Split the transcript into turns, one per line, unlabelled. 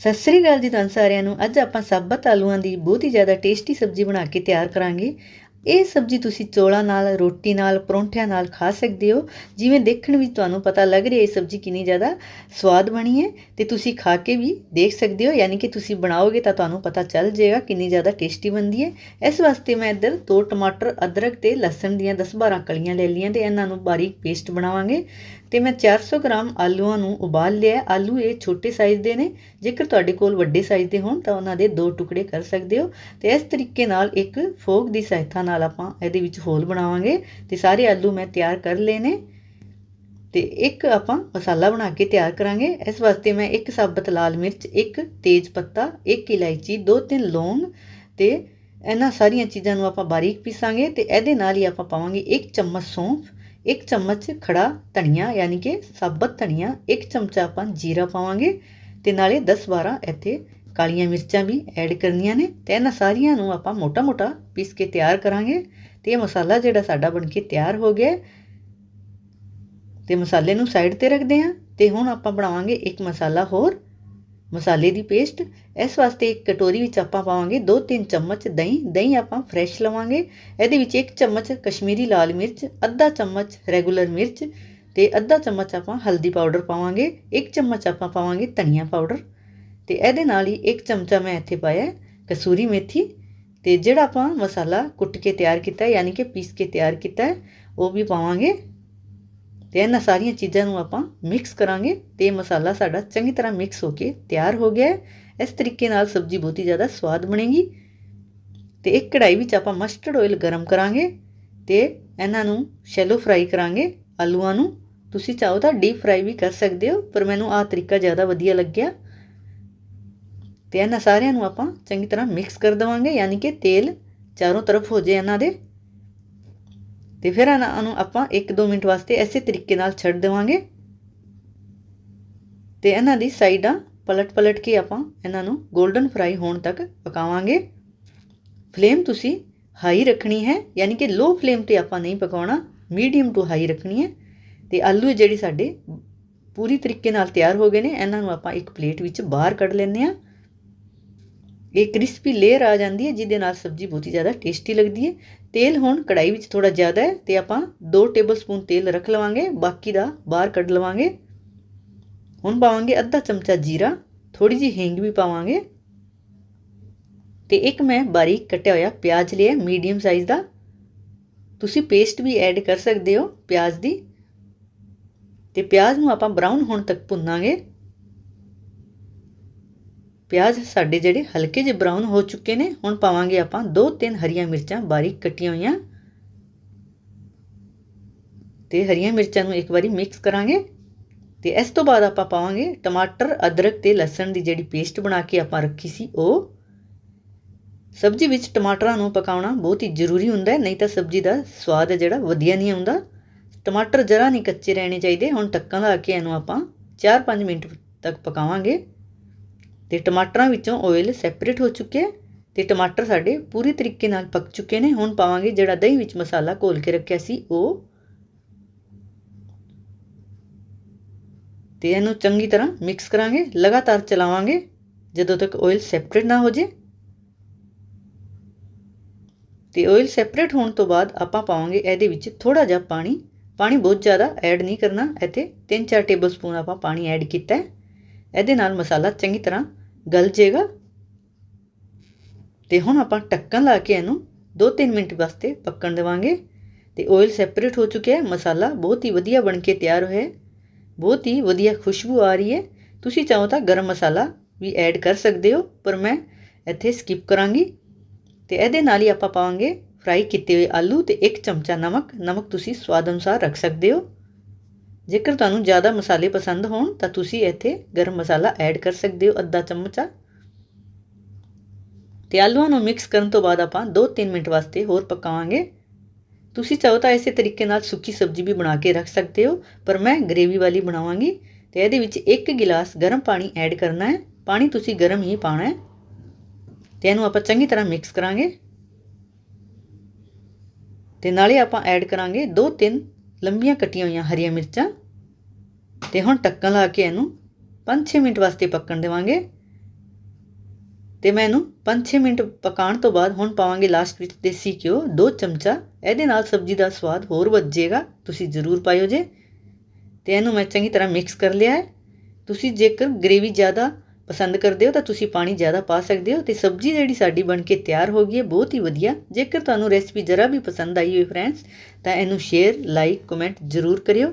ਸਤਿ ਸ੍ਰੀ ਅਕਾਲ ਜੀ ਤੁਹਾਨੂੰ ਸਾਰਿਆਂ ਨੂੰ। ਅੱਜ ਆਪਾਂ ਸਾਬਤ ਆਲੂਆਂ ਦੀ ਬਹੁਤ ਹੀ ਜ਼ਿਆਦਾ ਟੇਸਟੀ ਸਬਜ਼ੀ ਬਣਾ ਕੇ ਤਿਆਰ ਕਰਾਂਗੇ। ਇਹ ਸਬਜ਼ੀ ਤੁਸੀਂ ਚੋਲਾਂ ਨਾਲ, ਰੋਟੀ ਨਾਲ, ਪਰੌਂਠਿਆਂ ਨਾਲ ਖਾ ਸਕਦੇ ਹੋ। ਜਿਵੇਂ ਦੇਖਣ ਵਿੱਚ ਤੁਹਾਨੂੰ ਪਤਾ ਲੱਗ ਰਿਹਾ, ਇਹ ਸਬਜ਼ੀ ਕਿੰਨੀ ਜ਼ਿਆਦਾ ਸਵਾਦ ਬਣੀ ਹੈ ਤੇ ਤੁਸੀਂ ਖਾ ਕੇ ਵੀ ਦੇਖ ਸਕਦੇ ਹੋ। ਯਾਨੀ ਕਿ ਤੁਸੀਂ ਬਣਾਓਗੇ ਤਾਂ ਤੁਹਾਨੂੰ ਪਤਾ ਚੱਲ ਜਾਏਗਾ ਕਿੰਨੀ ਜ਼ਿਆਦਾ ਟੇਸਟੀ ਬਣਦੀ ਹੈ। ਇਸ ਵਾਸਤੇ ਮੈਂ ਇੱਧਰ ਦੋ ਟਮਾਟਰ, ਅਦਰਕ ਤੇ ਲਸਣ ਦੀਆਂ 10-12 ਕਲੀਆਂ ਲੈ ਲਈਆਂ ਤੇ ਇਹਨਾਂ ਨੂੰ ਬਾਰੀਕ ਪੇਸਟ ਬਣਾਵਾਂਗੇ। ਤੇ ਮੈਂ 400 ਗ੍ਰਾਮ ਆਲੂਆਂ ਨੂੰ ਉਬਾਲ ਲਿਆ। ਆਲੂ ਇਹ ਛੋਟੇ ਸਾਈਜ਼ ਦੇ ਨੇ। ਜੇਕਰ ਤੁਹਾਡੇ ਕੋਲ ਵੱਡੇ ਸਾਈਜ਼ ਦੇ ਹੋਣ ਤਾਂ ਉਹਨਾਂ ਦੇ ਦੋ ਟੁਕੜੇ ਕਰ ਸਕਦੇ ਹੋ। ਤੇ ਇਸ ਤਰੀਕੇ ਨਾਲ ਇੱਕ ਫੋਕ ਦੀ ਸਹਾਇਤਾ ਨਾਲ ਆਪਾਂ ਇਹਦੇ ਵਿੱਚ ਹੋਲ ਬਣਾਵਾਂਗੇ। ਤੇ ਸਾਰੇ ਆਲੂ ਮੈਂ ਤਿਆਰ ਕਰ ਲਏ ਨੇ। ਤੇ ਇੱਕ ਆਪਾਂ ਮਸਾਲਾ ਬਣਾ ਕੇ ਤਿਆਰ ਕਰਾਂਗੇ। ਇਸ ਵਾਸਤੇ ਮੈਂ ਇੱਕ ਸਾਬਤ ਲਾਲ ਮਿਰਚ, ਇੱਕ ਤੇਜ ਪੱਤਾ, ਇੱਕ ਇਲਾਇਚੀ, ਦੋ ਤਿੰਨ ਲੌਂਗ ਤੇ ਇਹਨਾਂ ਸਾਰੀਆਂ ਚੀਜ਼ਾਂ ਨੂੰ ਆਪਾਂ ਬਾਰੀਕ ਪੀਸਾਂਗੇ ਤੇ ਇਹਦੇ ਨਾਲ ਹੀ ਆਪਾਂ ਪਾਵਾਂਗੇ ਇੱਕ ਚਮਚ ਸੌਂਫ। ਇੱਕ ਚਮਚ ਖੜਾ ਧਨੀਆ, ਯਾਨੀ ਕਿ ਸਾਬਤ ਧਨੀਆ, ਇੱਕ ਚਮਚਾ ਆਪਾਂ ਜੀਰਾ ਪਾਵਾਂਗੇ ਤੇ ਨਾਲੇ 10-12 ਇੱਥੇ ਕਾਲੀਆਂ ਮਿਰਚਾਂ ਵੀ ਐਡ ਕਰਨੀਆਂ ਨੇ। ਤੇ ਇਹਨਾਂ ਸਾਰੀਆਂ ਨੂੰ ਆਪਾਂ ਮੋਟਾ-ਮੋਟਾ ਪੀਸ ਕੇ ਤਿਆਰ ਕਰਾਂਗੇ ਤੇ ਇਹ ਮਸਾਲਾ ਜਿਹੜਾ ਸਾਡਾ ਬਣ ਕੇ ਤਿਆਰ ਹੋ ਗਿਆ ਤੇ ਮਸਾਲੇ ਨੂੰ ਸਾਈਡ ਤੇ ਰੱਖਦੇ ਹਾਂ ਤੇ ਹੁਣ ਆਪਾਂ ਬਣਾਵਾਂਗੇ ਇੱਕ ਮਸਾਲਾ ਹੋਰ ਮਸਾਲੇ ਦੀ ਪੇਸਟ। ਇਸ ਵਾਸਤੇ ਇੱਕ ਕਟੋਰੀ ਵਿੱਚ ਆਪਾਂ ਪਾਵਾਂਗੇ 2-3 ਚਮਚ ਦਹੀਂ। ਦਹੀਂ ਆਪਾਂ ਫਰੈਸ਼ ਲਵਾਂਗੇ। ਇਹਦੇ ਵਿੱਚ ਇੱਕ ਚਮਚ ਕਸ਼ਮੀਰੀ ਲਾਲ ਮਿਰਚ, ਅੱਧਾ ਚਮਚ ਰੈਗੂਲਰ ਮਿਰਚ ਤੇ ਅੱਧਾ ਚਮਚ ਆਪਾਂ ਹਲਦੀ ਪਾਊਡਰ ਪਾਵਾਂਗੇ। ਇੱਕ ਚਮਚ ਆਪਾਂ ਪਾਵਾਂਗੇ ਧਨੀਆ ਪਾਊਡਰ ਤੇ ਇਹਦੇ ਨਾਲ ਹੀ ਇੱਕ ਚਮਚਾ ਮੈਂ ਇੱਥੇ ਪਾਇਆ ਕਸੂਰੀ ਮੇਥੀ ਤੇ ਜਿਹੜਾ ਆਪਾਂ ਮਸਾਲਾ ਕੁੱਟ ਕੇ ਤਿਆਰ ਕੀਤਾ ਯਾਨੀ ਕਿ ਪੀਸ ਕੇ ਤਿਆਰ ਕੀਤਾ ਉਹ ਵੀ ਪਾਵਾਂਗੇ। ਤੇ ਇਹਨਾਂ ਸਾਰੀਆਂ ਚੀਜ਼ਾਂ ਨੂੰ ਆਪਾਂ ਮਿਕਸ ਕਰਾਂਗੇ ਤੇ ਮਸਾਲਾ ਸਾਡਾ ਚੰਗੀ ਤਰ੍ਹਾਂ ਮਿਕਸ ਹੋ ਕੇ ਤਿਆਰ ਹੋ ਗਿਆ ਹੈ। ਇਸ ਤਰੀਕੇ ਨਾਲ ਸਬਜ਼ੀ ਬਹੁਤ ਹੀ ਜ਼ਿਆਦਾ ਸਵਾਦ ਬਣੇਗੀ। ਤੇ ਇੱਕ ਕੜਾਈ ਵਿੱਚ ਆਪਾਂ ਮਸਟਰਡ ਆਇਲ ਗਰਮ ਕਰਾਂਗੇ ਤੇ ਇਹਨਾਂ ਨੂੰ ਸ਼ੈਲੋ ਫਰਾਈ ਕਰਾਂਗੇ ਆਲੂਆਂ ਨੂੰ। ਤੁਸੀਂ ਚਾਹੋ ਤਾਂ ਡੀਪ ਫਰਾਈ ਵੀ ਕਰ ਸਕਦੇ ਹੋ, ਪਰ ਮੈਨੂੰ ਆਹ ਤਰੀਕਾ ਜ਼ਿਆਦਾ ਵਧੀਆ ਲੱਗਿਆ। ਤੇ ਇਹਨਾਂ ਸਾਰਿਆਂ ਨੂੰ ਆਪਾਂ ਚੰਗੀ ਤਰ੍ਹਾਂ ਮਿਕਸ ਕਰ ਦਵਾਂਗੇ, ਯਾਨੀ ਕਿ ਤੇਲ ਚਾਰੋਂ ਤਰਫ ਹੋ ਜਾਏ ਇਹਨਾਂ ਦੇ। ਤੇ ਫਿਰ ਇਹਨਾਂ ਨੂੰ ਆਪਾਂ 1-2 ਮਿੰਟ ਵਾਸਤੇ ਐਸੇ ਤਰੀਕੇ ਨਾਲ ਛੱਡ ਦੇਵਾਂਗੇ। ਤੇ ਇਹਨਾਂ ਦੀ ਸਾਈਡਾਂ ਪਲਟ-ਪਲਟ ਕੇ ਆਪਾਂ ਇਹਨਾਂ ਨੂੰ 골ਡਨ ਫਰਾਈ ਹੋਣ ਤੱਕ ਪਕਾਵਾਂਗੇ। ਫਲੇਮ ਤੁਸੀਂ ਹਾਈ ਰੱਖਣੀ ਹੈ, ਯਾਨੀ ਕਿ ਲੋ ਫਲੇਮ ਤੇ ਆਪਾਂ ਨਹੀਂ ਪਕਾਉਣਾ ਮੀਡੀਅਮ ਟੂ ਹਾਈ ਰੱਖਣੀ ਹੈ। ਤੇ ਆਲੂ ਜਿਹੜੀ ਸਾਡੇ ਪੂਰੀ ਤਰੀਕੇ ਨਾਲ ਤਿਆਰ ਹੋ ਗਏ ਨੇ, ਇਹਨਾਂ ਨੂੰ ਆਪਾਂ ਇੱਕ ਪਲੇਟ ਵਿੱਚ ਬਾਹਰ ਕੱਢ ਲੈਂਦੇ ਆ ਇਹ ਕ੍ਰਿਸਪੀ ਲੇਅਰ ਆ ਜਾਂਦੀ ਹੈ, ਜਿਹਦੇ ਨਾਲ ਸਬਜ਼ੀ ਬਹੁਤ ਹੀ ਜ਼ਿਆਦਾ ਟੇਸਟੀ ਲੱਗਦੀ ਹੈ। ਤੇਲ ਹੁਣ ਕੜਾਈ ਵਿੱਚ ਥੋੜਾ ਜ਼ਿਆਦਾ ਹੈ ਤੇ ਆਪਾਂ 2 ਟੇਬਲਸਪੂਨ ਤੇਲ ਰੱਖ ਲਵਾਂਗੇ, ਬਾਕੀ ਦਾ ਬਾਹਰ ਕੱਢ ਲਵਾਂਗੇ। ਹੁਣ ਪਾਵਾਂਗੇ ਅੱਧਾ ਚਮਚਾ ਜੀਰਾ ਥੋੜੀ ਜੀ ਹਿੰਗ ਵੀ ਪਾਵਾਂਗੇ। ਤੇ ਇੱਕ ਮੈਂ ਬਾਰੀਕ ਕੱਟਿਆ ਹੋਇਆ ਪਿਆਜ਼ ਲਿਆ ਮੀਡੀਅਮ ਸਾਈਜ਼ ਦਾ। ਤੁਸੀਂ ਪੇਸਟ ਵੀ ਐਡ ਕਰ ਸਕਦੇ ਹੋ ਪਿਆਜ਼ ਦੀ। ਤੇ ਪਿਆਜ਼ ਨੂੰ ਆਪਾਂ ਬਰਾਊਨ ਹੋਣ ਤੱਕ ਭੁੰਨਾਂਗੇ। ਪਿਆਜ਼ ਸਾਡੇ ਜਿਹੜੇ ਹਲਕੇ ਜਿਹੇ ਬਰਾਊਨ ਹੋ ਚੁੱਕੇ ਨੇ, ਹੁਣ ਪਾਵਾਂਗੇ ਆਪਾਂ 2-3 ਹਰੀਆਂ ਮਿਰਚਾਂ ਬਾਰੀਕ ਕੱਟੀਆਂ ਹੋਈਆਂ। ਤੇ ਹਰੀਆਂ ਮਿਰਚਾਂ ਨੂੰ ਇੱਕ ਵਾਰੀ ਮਿਕਸ ਕਰਾਂਗੇ। ਤੇ ਇਸ ਤੋਂ ਬਾਅਦ ਆਪਾਂ ਪਾਵਾਂਗੇ ਟਮਾਟਰ, ਅਦਰਕ ਤੇ ਲਸਣ ਦੀ ਜਿਹੜੀ ਪੇਸਟ ਬਣਾ ਕੇ ਆਪਾਂ ਰੱਖੀ ਸੀ ਉਹ। ਸਬਜ਼ੀ ਵਿੱਚ ਟਮਾਟਰਾਂ ਨੂੰ ਪਕਾਉਣਾ ਬਹੁਤ ਹੀ ਜ਼ਰੂਰੀ ਹੁੰਦਾ ਹੈ, ਨਹੀਂ ਤਾਂ ਸਬਜ਼ੀ ਦਾ ਸਵਾਦ ਹੈ ਜਿਹੜਾ ਵਧੀਆ ਨਹੀਂ ਆਉਂਦਾ। ਟਮਾਟਰ ਜਰਾ ਨਹੀਂ ਕੱਚੇ ਰਹਿਣੇ ਚਾਹੀਦੇ, ਹੁਣ ਢੱਕਣ ਲਾ ਕੇ ਇਹਨੂੰ ਆਪਾਂ 4-5 ਮਿੰਟ ਤੱਕ ਪਕਾਵਾਂਗੇ। ਤੇ ਟਮਾਟਰਾਂ ਵਿੱਚੋਂ ਆਇਲ ਸੈਪਰੇਟ ਹੋ ਚੁੱਕਿਆ ਤੇ ਟਮਾਟਰ ਸਾਡੇ ਪੂਰੀ ਤਰੀਕੇ ਨਾਲ ਪੱਕ ਚੁੱਕੇ ਨੇ। ਹੁਣ ਪਾਵਾਂਗੇ ਜਿਹੜਾ ਦਹੀਂ ਵਿੱਚ ਮਸਾਲਾ ਘੋਲ ਕੇ ਰੱਖਿਆ ਸੀ, ਉਹ। ਤੇ ਇਹਨੂੰ ਚੰਗੀ ਤਰ੍ਹਾਂ ਮਿਕਸ ਕਰਾਂਗੇ, ਲਗਾਤਾਰ ਚਲਾਵਾਂਗੇ, ਜਦੋਂ ਤੱਕ ਆਇਲ ਸੈਪਰੇਟ ਨਾ ਹੋ ਜੇ। ਤੇ ਆਇਲ ਸੈਪਰੇਟ ਹੋਣ ਤੋਂ ਬਾਅਦ ਆਪਾਂ ਪਾਵਾਂਗੇ ਇਹਦੇ ਵਿੱਚ ਥੋੜਾ ਜਿਹਾ ਪਾਣੀ। ਪਾਣੀ ਬਹੁਤ ਜ਼ਿਆਦਾ ਐਡ ਨਹੀਂ ਕਰਨਾ। ਇੱਥੇ 3-4 ਟੇਬਲਸਪੂਨ ਆਪਾਂ ਪਾਣੀ ਐਡ ਕੀਤਾ ਹੈ। ਇਹਦੇ ਨਾਲ ਮਸਾਲਾ ਚੰਗੀ ਤਰ੍ਹਾਂ ਗਲ ਜਾਏਗਾ। ਤੇ ਹੁਣ ਆਪਾਂ ਢੱਕਣ ਲਾ ਕੇ ਇਹਨੂੰ 2-3 ਮਿੰਟ ਵਾਸਤੇ ਪੱਕਣ ਦੇਵਾਂਗੇ। ਤੇ ਆਇਲ ਸੈਪਰੇਟ ਹੋ ਚੁੱਕਿਆ ਹੈ। ਮਸਾਲਾ ਬਹੁਤ ਹੀ ਵਧੀਆ ਬਣ ਕੇ ਤਿਆਰ ਹੋਇਆ ਬਹੁਤ ਹੀ ਵਧੀਆ ਖੁਸ਼ਬੂ ਆ ਰਹੀ ਹੈ। ਤੁਸੀਂ ਚਾਹੋ ਤਾਂ ਗਰਮ ਮਸਾਲਾ ਵੀ ਐਡ ਕਰ ਸਕਦੇ ਹੋ, ਪਰ ਮੈਂ ਇੱਥੇ ਸਕਿਪ ਕਰਾਂਗੀ। ਤੇ ਇਹਦੇ ਨਾਲ ਹੀ ਆਪਾਂ ਪਾਵਾਂਗੇ ਫਰਾਈ ਕੀਤੇ ਹੋਏ ਆਲੂ ਤੇ ਇੱਕ ਚਮਚਾ ਨਮਕ। ਨਮਕ ਤੁਸੀਂ ਸਵਾਦ ਅਨੁਸਾਰ ਰੱਖ ਸਕਦੇ ਹੋ। ਜੇਕਰ ਤੁਹਾਨੂੰ ਜ਼ਿਆਦਾ ਮਸਾਲੇ ਪਸੰਦ ਹੋਣ, ਤਾਂ ਤੁਸੀਂ ਇੱਥੇ ਗਰਮ ਮਸਾਲਾ ਐਡ ਕਰ ਸਕਦੇ ਹੋ ਅੱਧਾ ਚਮਚਾ। ਤੇ ਆਲੂਆਂ ਨੂੰ ਮਿਕਸ ਕਰਨ ਤੋਂ ਬਾਅਦ ਆਪਾਂ 2-3 ਮਿੰਟ ਵਾਸਤੇ ਹੋਰ ਪਕਾਵਾਂਗੇ। ਤੁਸੀਂ ਚਾਹੋ ਤਾਂ ਇਸੇ ਤਰੀਕੇ ਨਾਲ ਸੁੱਕੀ ਸਬਜ਼ੀ ਵੀ ਬਣਾ ਕੇ ਰੱਖ ਸਕਦੇ ਹੋ, ਪਰ ਮੈਂ ਗ੍ਰੇਵੀ ਵਾਲੀ ਬਣਾਵਾਂਗੀ। ਤੇ ਇਹਦੇ ਵਿੱਚ 1 ਗਿਲਾਸ ਗਰਮ ਪਾਣੀ ਐਡ ਕਰਨਾ ਹੈ। ਪਾਣੀ ਤੁਸੀਂ ਗਰਮ ਹੀ ਪਾਣਾ ਹੈ। ਤੇ ਇਹਨੂੰ ਆਪਾਂ ਚੰਗੀ ਤਰ੍ਹਾਂ ਮਿਕਸ ਕਰਾਂਗੇ। ਤੇ ਨਾਲੇ ਆਪਾਂ ਐਡ ਕਰਾਂਗੇ 2-3 ਲੰਬੀਆਂ ਕੱਟੀਆਂ ਹੋਈਆਂ ਹਰੀਆਂ ਮਿਰਚਾਂ ਤੇ ਹੁਣ ਟੱਕਣ ਲਾ ਕੇ ਇਹਨੂੰ 5-6 ਮਿੰਟ ਵਾਸਤੇ ਪੱਕਣ ਦੇਵਾਂਗੇ। ਤੇ ਮੈਂ ਇਹਨੂੰ 5-6 ਮਿੰਟ ਪਕਾਉਣ ਤੋਂ ਬਾਅਦ ਹੁਣ ਪਾਵਾਂਗੇ ਲਾਸਟ ਵਿੱਚ ਦੇਸੀ ਘਿਓ 2 ਚਮਚਾ। ਇਹਦੇ ਨਾਲ ਸਬਜ਼ੀ ਦਾ ਸਵਾਦ ਹੋਰ ਵੱਧ ਜਾਏਗਾ ਤੁਸੀਂ ਜ਼ਰੂਰ ਪਾਇਓ ਜੇ। ਤੇ ਇਹਨੂੰ ਮੈਂ ਚੰਗੀ ਤਰ੍ਹਾਂ ਮਿਕਸ ਕਰ ਲਿਆ ਹੈ। ਤੁਸੀਂ ਜੇਕਰ ਗ੍ਰੇਵੀ ਜ਼ਿਆਦਾ ਪਸੰਦ ਕਰਦੇ ਹੋ ਤਾਂ ਤੁਸੀਂ ਪਾਣੀ ਜ਼ਿਆਦਾ ਪਾ ਸਕਦੇ ਹੋ ਤੇ ਸਬਜ਼ੀ ਜਿਹੜੀ ਸਾਡੀ ਬਣ ਕੇ ਤਿਆਰ ਹੋ ਗਈ ਹੈ, ਬਹੁਤ ਹੀ ਵਧੀਆ। ਜੇਕਰ ਤੁਹਾਨੂੰ ਰੈਸਪੀ ਜਰਾ ਵੀ ਪਸੰਦ ਆਈ ਹੋਵੇ ਫਰੈਂਡਸ ਤਾਂ ਇਹਨੂੰ ਸ਼ੇਅਰ ਲਾਈਕ ਕਮੈਂਟ ਜ਼ਰੂਰ ਕਰਿਓ।